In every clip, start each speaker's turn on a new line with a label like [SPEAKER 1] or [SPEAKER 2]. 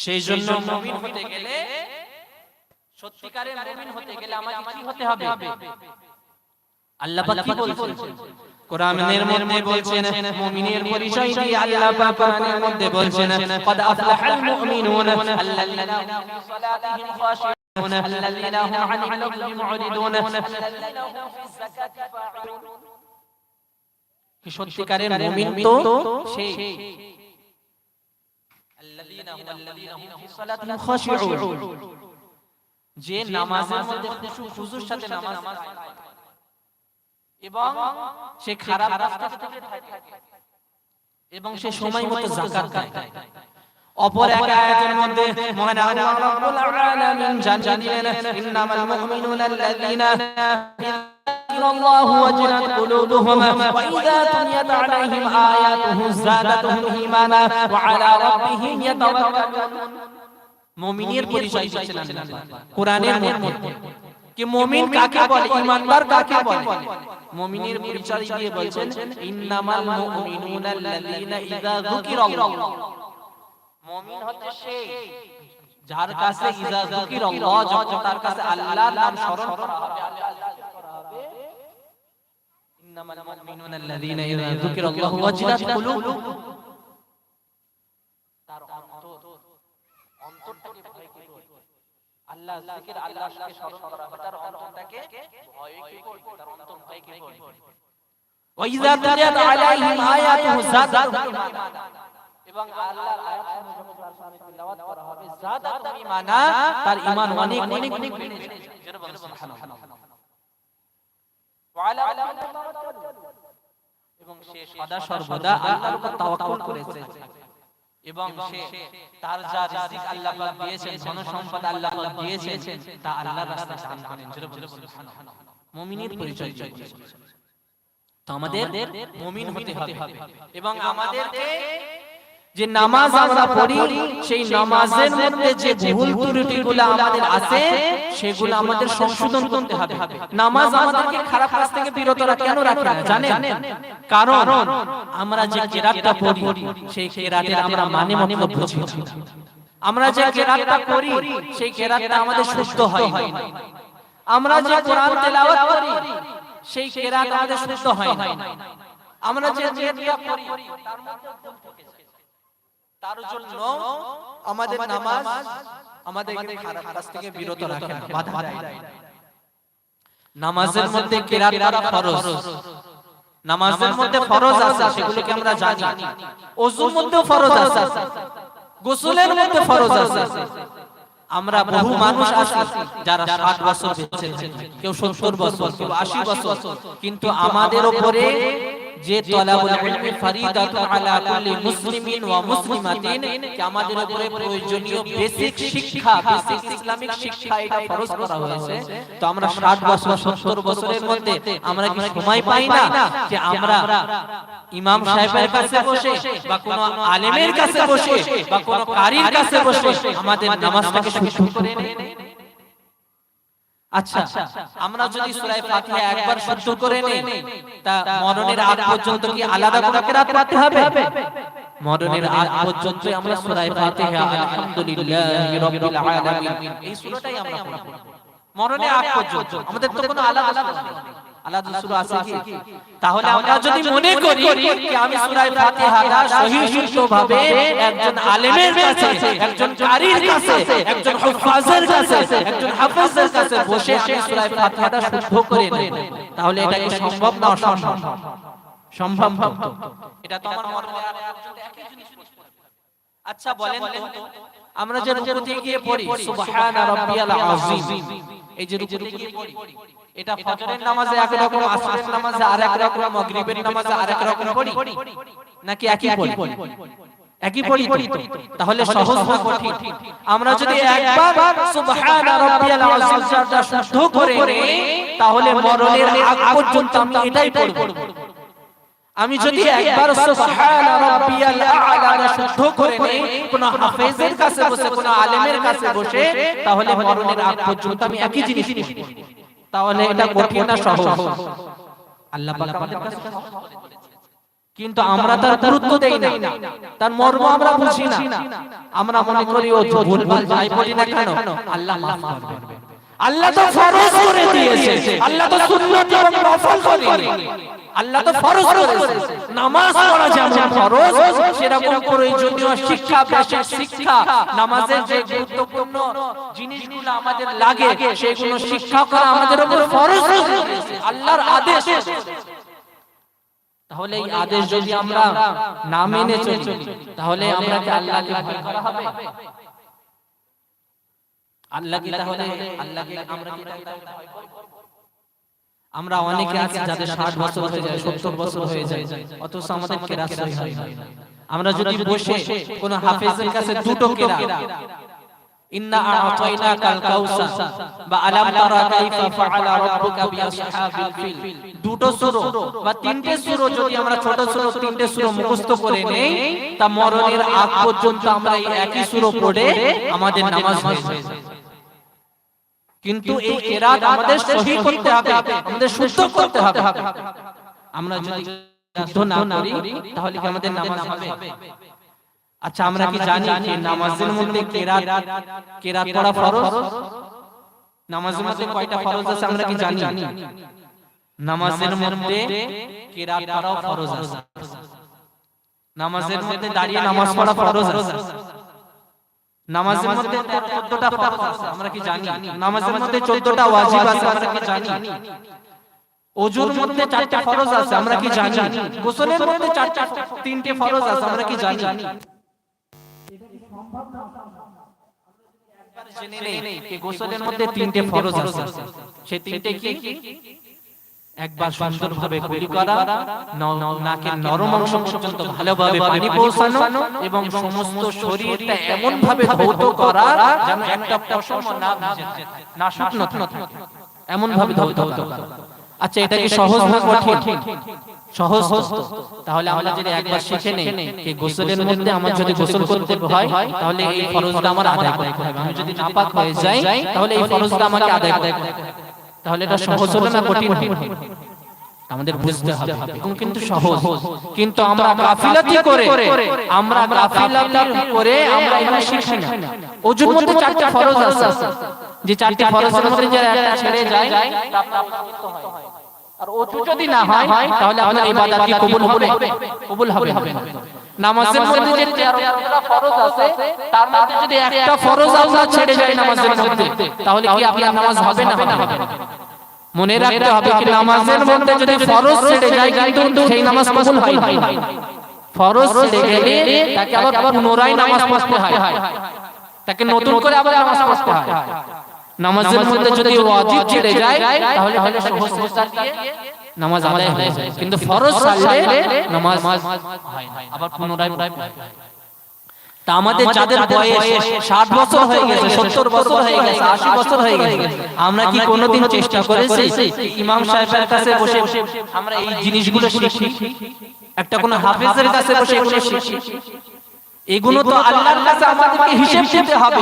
[SPEAKER 1] সেই জন্য মুমিন হতে গেলে সত্যিকারের মুমিন হতে গেলে আমাকে কি হতে হবে আল্লাহ পাক কি বলছেন কোরআনের মধ্যে বলছেন মুমিনের পরিচয় দিয়ে আল্লাহ পাক কোরআনের মধ্যে বলছেন قد أفلح المؤمنون الذين هم في صلاتهم خاشعون الذين هم عن اللغو معرضون الذين هم في الزكاة فاعلون কি সত্যিকারের মুমিন তো সেই যে নামাজের মধ্যে খুশু খুশুর সাথে নামাজ এবং সে খারাপ রাস্তা থেকে থাকে এবং সে সময় মতো যাকাত দেয়। অপর এক আয়াতের মধ্যে মহান আল্লাহ রাব্বুল আলামিন জানিয়ে দিলেন ইন্নামাল মুমিনুনা আল্লাযীনা ذكر الله وجلت قلوبهم وإذا تليت عليهم آياته زادتهم إيمانا وعلى ربهم يتوكلون মুমিনের পরিচয় দিচ্ছেন আল্লাহ কোরআনের মধ্যে কি মুমিন কাকে বলে ঈমানদার কাকে বলে মুমিনের পরিচয় দিয়ে বলছেন ইন্নামাল মুমিনুনা আল্লাযীনা ইযা যুকিরাল্লাহ মুমিন হচ্ছে সেই যার কাছে ইযা যুকিরাল্লাহ যখন তার কাছে আল্লাহর নাম স্মরণ করা হবে আল্লাহ হবে। ইন্নামাল মুমিনুনা আল্লাযীনা ইযা যুকিরাল্লাহু ওয়াজিলাত কুলুবুহুম তার অন্তর অন্তরটাকে ভয় কি করবে আল্লাহ জিকির আল্লাহকে স্মরণ করা হবে তার অন্তরটাকে ভয় কি করবে তার অন্তর ভয় কি করবে ওয়াইযা তুলিয়াত আলাইহিম আয়াতুহু যাদাতুহুম ঈমানা এবং যখন তার সামনে তিলাওয়াত করা হবে। যাদাতুহুম ঈমানা তার ঈমান অনেক অনেক অনেক বেড়ে যাবে জোরে বলুন সুবহানাল্লাহ। ওয়া আলা রাব্বিকা এবং সে সদা সর্বদা আল্লাহর উপর তাওয়াক্কুল করেছে। এবং সে তার যা রিজিক আল্লাহ পাক দিয়েছেন ধন সম্পদ আল্লাহ পাক দিয়েছেন তা আল্লাহর রাস্তায় দান করেন। সুবহানাল্লাহ মুমিনের পরিচয় তো আমাদের মুমিন হতে হবে। এবং আমাদেরকে যে নামাজ আমরা পড়ি সেই নামাজের মধ্যে যে ভুল ত্রুটিগুলো আমাদের আছে সেগুলো আমাদের সংশোধন করতে হবে। নামাজ আমাদেরকে খারাপ কাজ থেকে বিরত কেন রাখে না জানেন? কারণ আমরা যে কেরাতটা পড়ি সেই কেরাতের আমরা মানে মতলব বুঝি আমরা যে কেরাতটা করি সেই কেরাতটা আমাদের শুদ্ধ হয়। না আমরা যে কোরআন তেলাওয়াত করি সেই কেরাত আমাদের শুদ্ধ হয় না। আমরা যে নিয়তটা করি তার মধ্যে। তার জন্য আমাদের নামাজ খারাপ কাজ থেকে বিরত রাখে না বাধা দেয়। নামাজের মধ্যে কেরাত করা ফরজ। নামাজের মধ্যে ফরজ আছে সেগুলোকে আমরা জানি। ওযুর মধ্যে ফরজ আছে। গোসলের মধ্যে ফরজ আছে। আমরা বহু মানুষ আছি যারা 60 বছর বেঁচে কেউ 70 বছর কেউ 80 বছর। কিন্তু আমাদের উপরে যে তলাবুল ইলমি আলা কুল্লি মুসলিমিন ওয়া মুসলিমাতিন কি আমাদের উপরে প্রয়োজনীয় বেসিক শিক্ষা বেসিক ইসলামিক শিক্ষা এটা ফরজ করা হয়েছে। তো আমরা 60 বছর 70 বছরের মধ্যে আমরা কি সময় পাই না যে আমরা ইমাম সাহেবের কাছে বসে বা কোন আলেমের কাছে বসে বা কোন কারীর কাছে বসে আমাদের নামাজটাকে শুদ্ধ করে নেই আচ্ছা আমরা যদি সূরা ফাতিহা একবার শুদ্ধ করে নেই তা মরণের আগ পর্যন্ত কি আলাদা করে কেরাত পড়তে হবে? মরণের আগ পর্যন্ত আমরা সূরা ফাতিহা আলহামদুলিল্লাহি রাব্বিল আলামিন। এই সূরাটাই আমরা পড়ব। মরণের আগ পর্যন্ত। আমাদের তো কোনো আলাদা আলাদা আলাদা সূরা আছে কি? তাহলে আমরা যদি মনে করি যে আমি সূরা ফাতিহাটা সহিহ শুদ্ধভাবে একজন আলেমের কাছে একজন কারীর কাছে একজন হুফাজের কাছে একজন হাফেজের কাছে বসে আমি সূরা ফাতিহাটা শুদ্ধ করে নেব। তাহলে এটা কি সম্ভব না অসম্ভব? সম্ভব। এটা তো আমার একই জিনিস আচ্ছা বলেন তো আমরা যে রুকুতে গিয়ে পড়ি সুবহানা রাব্বিয়াল আযীম। এই যে রুকুতে গিয়ে পড়ি। এটা ফজরের নামাজে এক রকম আসরের নামাজে আরেক রকম মাগরিবের নামাজে আরেক রকম পড়ি। নাকি একই পড়ি? একই পড়ি তো? তাহলে সহজ না কঠিন। আমরা যদি একবার সুবহানা রাব্বিয়াল আযীমটা শুদ্ধ করে নেই তাহলে মরণের আগ পর্যন্ত আমি এটাই পড়ব। আমি যদি একবার সুবহানা রাব্বিয়াল আ'লা শুদ্ধ করে নেই কোন হাফেজের কাছে বসে কোন আলেমের কাছে বসে তাহলে মরণের আগ পর্যন্ত আমি একই জিনিস পড়ব তাহলে এটা কঠিন না সহজ। আল্লাহ পাক আমাদের কাছে করে কিন্তু আমরা তার গুরুত্ব দেই না। তার মর্ম আমরা বুঝি না। আমরা মনে করি ও ভুল ভুলভাল যাই বলি না কেন? আল্লাহ মাফ করবে আল্লাহ তো ফরজ করে দিয়েছে। আল্লাহ তো সুন্নাত এবং নফল করেনি আল্লাহ তো ফরজ করেছে। নামাজ পড়া যেমন ফরজ সেরকম প্রয়োজনীয় শিক্ষা বেসিক শিক্ষা নামাজের যে গুরুত্বপূর্ণ জিনিসগুলো আমাদের লাগে সেগুলো শিক্ষা করা আমাদের উপর ফরজ আল্লাহর আদেশ। তাহলে এই আদেশ যদি আমরা না মেনে চলি তাহলে আমরা কি আল্লাহকে ভয় করা হবে? আল্লাহ কি তাহলে আল্লাহকে আমরা কি ভয় করব? আমরা অনেকে আছি যাদের ষাট বছর হয়ে যায় সত্তর বছর হয়ে যায় অথচ আমাদের কেরাসই হয় আমরা যদি বসে কোন হাফেজের কাছে দুটো কেরা ইন্না কাউসার বা আলাম তারা কাইফা ফাআলা রাব্বুকা বিআসহাবিল ফিল। দুটো সূরা বা তিনটে সূরা যদি আমরা ছোট ছোট তিনটে সূরা মুখস্থ করে নেই তা মরণের আগ পর্যন্ত আমরা এই একই সূরা পড়ে আমাদের নামাজ হয়ে যায়। কিন্তু এই কেরাত আমাদের সহি করতে হবে। আমাদের শুদ্ধ করতে হবে। আমরা যদি শুদ্ধ না করি তাহলে কি আমাদের নামাজ হবে? আচ্ছা আমরা কি জানি যে নামাজের মধ্যে কেরাত কেরাত পড়া ফরজ? নামাজের মধ্যে কয়টা ফরজ আছে আমরা কি জানি? নামাজের মধ্যে কেরাত পড়াও ফরজ আছে। নামাজের মধ্যে দাঁড়িয়ে নামাজ পড়া ফরজ আছে। নামাজের মধ্যে 14টা ফরজ আছে? আমরা কি জানি? নামাজের মধ্যে 14টা ওয়াজিব আছে আমরা কি জানি? ওজুর মধ্যে চারটা ফরজ আছে আমরা কি জানি? গোসলের মধ্যে চারটা তিনটে ফরজ আছে আমরা কি জানি? জেনে? নেই যে গোসলের মধ্যে তিনটে ফরজ আছে সে তিনটে কি? একবার সুন্দরভাবে করা নাকের নরম অংশ পর্যন্ত ভালোভাবে পানি পৌঁছানো এবং সমস্ত শরীরটা এমন ভাবে ধৌত করা যেন একটা পশম না না শুকনো থাকে। এমন ভাবে ধৌত করা। আচ্ছা এটা কি সহজ না কঠিন? সহজ? তাহলে আমরা যদি একবার শিখে নেই এই গোসলের মধ্যে আমার যদি গোসল করতে হয় তাহলে এই ফরজটা আমার আদায় করতে হবে আমি যদি নাপাক হয়ে যাই তাহলে এই ফরজটা আমাকে আদায় করতে হবে তাহলে এটা সহজ হলো না কঠিন? আমাদের বুঝতে হবে। এবং কিন্তু সহজ। কিন্তু আমরা গাফিলাতি করে আমরা গাফিলাতি করে আমরা এখানে শিখি না। ওজুর মধ্যে চারটি ফরজ আছে। যে চারটি ফরজের মধ্যে যারা একটা ছেড়ে যায় তা প্রাপ্ত হয়। আর ওজু যদি না হয় তাহলে আপনার ইবাদত কি কবুল হবে কবুল হবে হবে। না। নামাজের মধ্যে যে 13টা ফরজ আছে তার মধ্যে যদি একটা ফরজ আমরা ছেড়ে যাই নামাজের মধ্যে তাহলে কি আপনার নামাজ হবে না? হবে না? মনে রাখতে হবে কি নামাজের মধ্যে যদি ফরজ ছেড়ে যায় কিন্তু সেই নামাজ কবুল হয় না। ফরজ ছেড়ে গেলে তাকে আবার পুনরায় নামাজ পড়তে হয়। তাকে নতুন করে আবার নামাজ পড়তে হয়। নামাজের মধ্যে যদি ওয়াজিব ছেড়ে যায় তাহলে তাহলে দিয়ে নামাজ আদায় হয়ে যায়। কিন্তু ফরজ নামাজ হয় না। আবার পুনরায় তা আমাদের যাদের বয়স ষাট বছর হয়ে গেছে সত্তর বছর হয়ে গেছে আশি বছর হয়ে গেছে। আমরা কি কোনোদিন চেষ্টা করেছি? ইমাম সাহেবের কাছে বসে আমরা এই জিনিসগুলো শিখি। একটা কোন হাফেজের কাছে বসে এগুলো শিখি। এগুলো তো আল্লাহর কাছে আমাদেরকে হিসেব দিতে হবে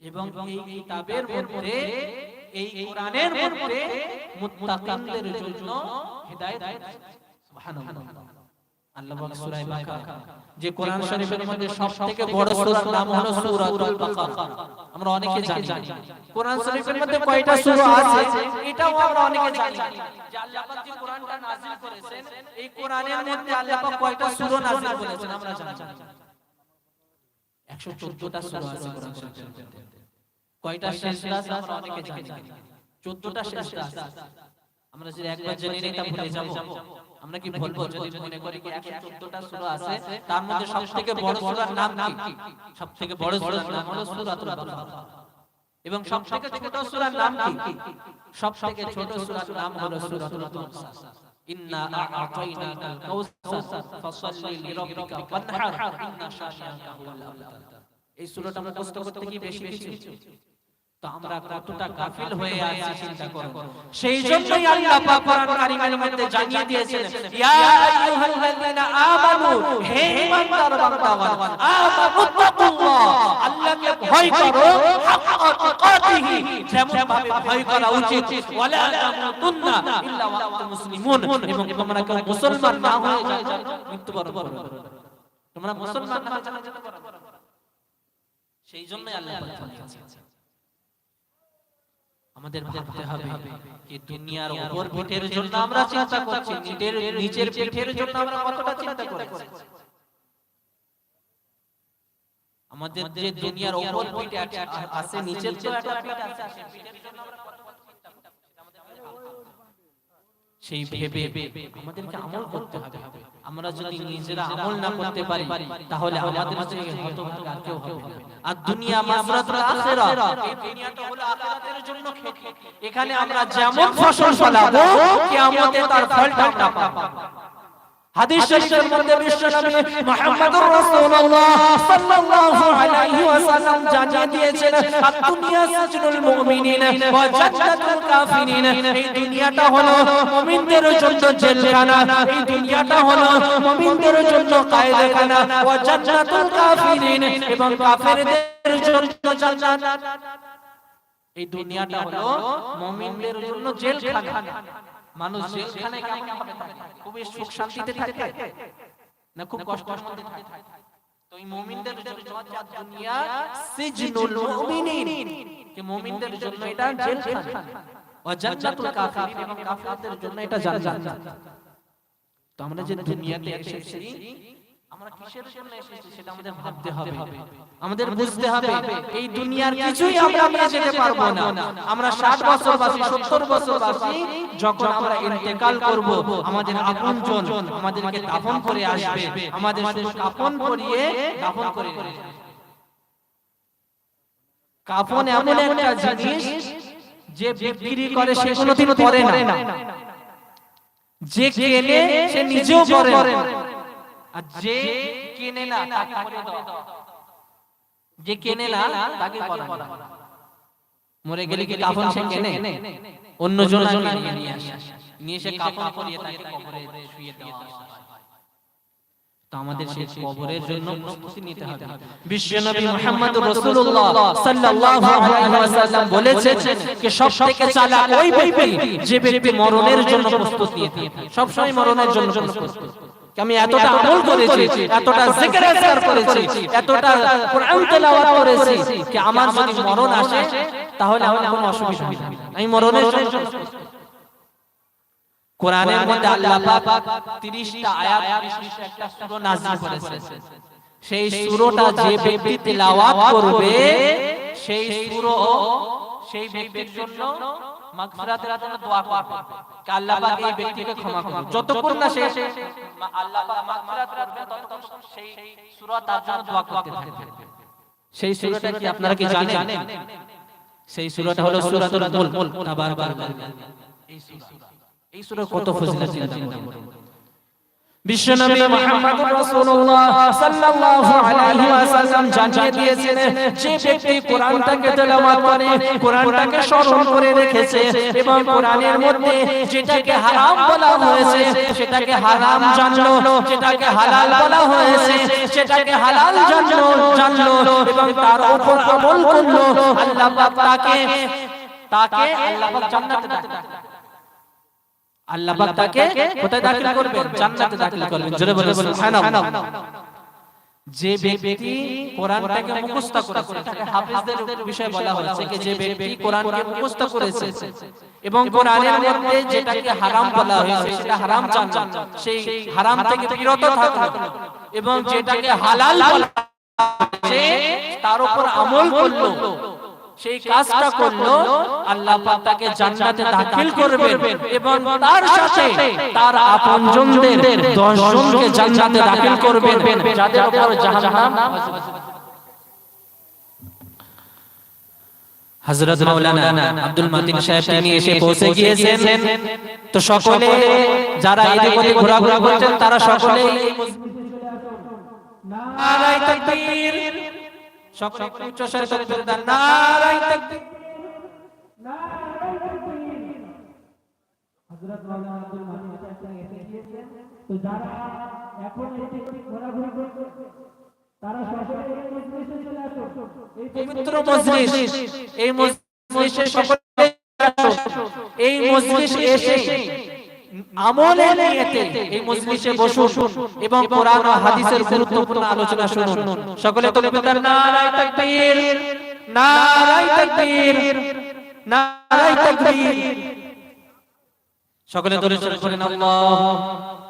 [SPEAKER 1] এবং এই কিতাবের মধ্যে এই কোরআনের মধ্যে মুত্তাকিনদের জন্য হেদায়েত সুবহানাল্লাহ। আল্লাহ বলে সূরা বাকারা। যে কোরআন শরীফের মধ্যে সবথেকে বড় সূরার নাম হলো সূরাতুল বাকারা। আমরা অনেকে জানি। কোরআন শরীফের মধ্যে কয়টা সূরা আছে? এটাও আমরা অনেকে জানি। যে আল্লাহ পাক যে কোরআনটা নাযিল করেছেন এই কোরআনের মধ্যে আল্লাহ পাক কয়টা সূরা নাযিল করেছেন? আমরা জানি। 114টা সূরা আছে কোরআন শরীফের মধ্যে। কয়টা সেজদা আছে আমরা অনেকে জানি 14টা সেজদা আছে আমরা যদি একবার জেনে নিই তা ভুলে যাব। আমরা কি বলব? যদি মনে করি কি 114টা সূরা আছে তার মধ্যে সবথেকে বড় সূরার নাম কি? সবথেকে বড় সূরার নাম হলো সূরাতুল বাকারা এবং সবথেকে ছোট সূরার নাম কি? সবথেকে ছোট সূরার নাম হলো সূরাতুল কাউসার ইন্না আ'তাইনাকাল কাউসার ফাসাল্লি লিরাব্বিকা ওয়ানহার। ইন্না শানিআকা হুয়াল আবতার এই সূরাটা মুখস্থ করতে কি বেশি কিছু তো আমরা কতটা গাফিল হয়ে আছি চিন্তা করো। সেই জন্যই আল্লাহ পাক কোরআন কারীমের মধ্যে জানিয়ে দিয়েছেন, ইয়া আইয়ুহাল্লাযীনা আমানু, হে ঈমানদার বান্দাগণ আমানু ভয় করো হাক্কা যেমন ভাবে ভয় করা উচিত। ওয়ালা তামুতুন্না। ইল্লা ওয়া আনতুম মুসলিমুন। এবং তোমরা কেউ মুসলমান না হয়ে যায় মৃত্যুবরণ করো। তোমরা মুসলমান না হয়ে যায় সেই জন্যই আল্লাহ পাক আমাদের ভাবতে হবে যে দুনিয়ার উপর পিঠের জন্য আমরা চিন্তা করছি। নিজের নিচের পিঠের জন্য আমরা কতটা চিন্তা করছি? আমাদের যে দুনিয়ার পিঠে আছে- তো একটা পিঠ আছে সেই পিঠের জন্য আমরা চিন্তা ভেবে আমাদেরকে আমল করতে হবে। আমরা যদি নিজেরা আমল না করতে পারি তাহলে আমাদের কেউ হবে আর দুনিয়া এই দুনিয়াটা হলো আখিরাতের জন্য ক্ষেত। এখানে আমরা যেমন ফসল ফলাবো কিয়ামতে তার ফলটা আমরা পাবো। হাদিস শরীফের মধ্যে বিশ্বনবী মুহাম্মদুর রাসূলুল্লাহ সাল্লাল্লাহু আলাইহি ওয়াসাল্লাম জানিয়ে দিয়েছেন আদ-দুনিয়া সাজনুল মুমিনিন ওয়া জান্নাতুল কাফিরিন। এই দুনিয়াটা হলো মুমিনদের জন্য জেলখানা। এই দুনিয়াটা হলো মুমিনদের জন্য কায়দাখানা। ওয়া জান্নাতুল কাফিরিন। এবং কাফেরদের জন্য জান্নাত। এই দুনিয়াটা হলো মুমিনদের জন্য জেলখানা। মানুষ জেলখানে কেমন ভাবে থাকে খুবই সুখ শান্তিতে থাকে না খুব কষ্টের মধ্যে থাকে। তো এই মুমিনদের জন্য দুনিয়া সিজনুল মুমিনিন। যে মুমিনদের জন্য এটা জেলখানা ও জান্নাতুল কাফির এবং কাফিরদের জন্য এটা জান্নাত। তো আমরা যে দুনিয়াতে এসেছি আমরা কিসের জন্য এসেছি সেটা আমাদের ভাবতে হবে। আমাদের বুঝতে হবে এই দুনিয়ার কিছুই আমরা নিয়ে যেতে পারব না। আমরা 60 বছর বাসি 70 বছর বাসি যখন আমরা ইন্তেকাল করব আমাদের আপনজন আমাদেরকে দাফন করে আসবে আমাদের শুধু কাফন পরিয়ে দাফন করে কাফন এমন একটা জিনিস যে বিক্রি করে সে কোনোদিন পরে না। যে কেনে সে নিজেও পরে না। আর যে কেনে না তাকে পরে দাও। যে কেনে না তাকে পরে মরে গেলে কি কাফন সে কেনে? অন্য জন নিয়ে নিয়ে আসে। নিয়ে এসে কাফন পরিয়ে তাকে কবরে শুইয়ে দেওয়া তো আমাদের সেই কবরের জন্য প্রস্তুতি নিতে হবে। বিশ্বনবী মুহাম্মদ রাসূলুল্লাহ সাল্লাল্লাহু আলাইহি ওয়াসাল্লাম বলেছেন যে সবথেকে চালাক ওই ব্যক্তি যে ব্যক্তি মরণের জন্য প্রস্তুত নিয়ে সব সময় মরণের জন্য প্রস্তুত। আমি এতটা আমল করেছি এতটা জিকির আজকার করেছি এতটা কোরআন তেলাওয়াত করেছি যে আমার যদি মরণ আসে তাহলে আমার কোনো অসুবিধা হবে আমি মরণের কোরআনের মধ্যে আল্লাহ পাক 30টা আয়াত বিশিষ্ট একটা সূরা নাযিল সেই সূরাটা যে ব্যক্তি তেলাওয়াত করবে সেই সূরা সেই ব্যক্তির জন্য মাগফিরাতের জন্য দোয়া করবে। যে আল্লাহ পাক এই ব্যক্তিকে ক্ষমা করুন যতক্ষণ না সে আল্লাহ পাক মাগফিরাত করবে ততক্ষণ সেই সূরা তার জন্য দোয়া করতে থাকবে। সেই সূরাটা কি আপনারা কি জানেন? সেই সূরাটা হলো সূরাতুল মুলক। তাবারাক এই সূরা। এই কত ফজিলত করুন বিশ্বনবী মুহাম্মদুর রাসূলুল্লাহ সেটাকে হারাম হয়েছে, সেটাকে হালাল জানলো জানলো তার উপর আল্লাহ তাকে আল্লাহ আল্লাহ পাক তাকে কোথায় দাখিল করবেন? জান্নাতে দাখিল করবেন। জোরে বলে বলে সুবহানাল্লাহ। যে ব্যক্তি কোরআনটাকে মুখস্থ করেছে তাকে হাফেজদের বিষয়ে বলা হয়েছে যে যে ব্যক্তি কোরআনকে মুখস্থ করেছে। এবং কোরআনের মধ্যে যেটাকে হারাম বলা হয়েছে সেটা হারাম জানলো সেই হারাম থেকে বিরত থাকল এবং যেটাকে হালাল বলা সে তার উপর আমল করল। সেই কাজটা করল আল্লাহ পাক তাকে জান্নাতে দাখিল করবেন এবং তার সাথে তার আপনজনদের 10 জনকে জান্নাতে দাখিল করবেন যাদের উপর জাহান্নাম হযরত মাওলানা আব্দুল মাতিন সাহেব তিনি এসে পৌঁছে গিয়েছেন। তো সকলে যারা এদিক ওদিক ঘোরাঘুরা করছেন তারা সকলে নারাই তাকবীর। সকলে উচ্চ স্বরে তাকবীর দেন নারাই তাকবীর
[SPEAKER 2] হযরত মাওলানা আব্দুল মালিক সাহেব এসে গিয়েছেন। তো যারা এখন এদিক ওদিক ঘোরাঘুরি করছে তারা সকলে এই মজলিসে চলে আসুন এই
[SPEAKER 1] পবিত্র মজলিস এই মজলিসে সকলে এই মজলিস এসে আমলের নিয়তে এই মজলিসে বসুন এবং কোরআন ও হাদিসের গুরুত্বপূর্ণ আলোচনা শুনুন। সকলে দেন নারাই তাকবীর। নারায় তাকবীর। নারায় তাকবীর। সকলে করেন আল্লাহ।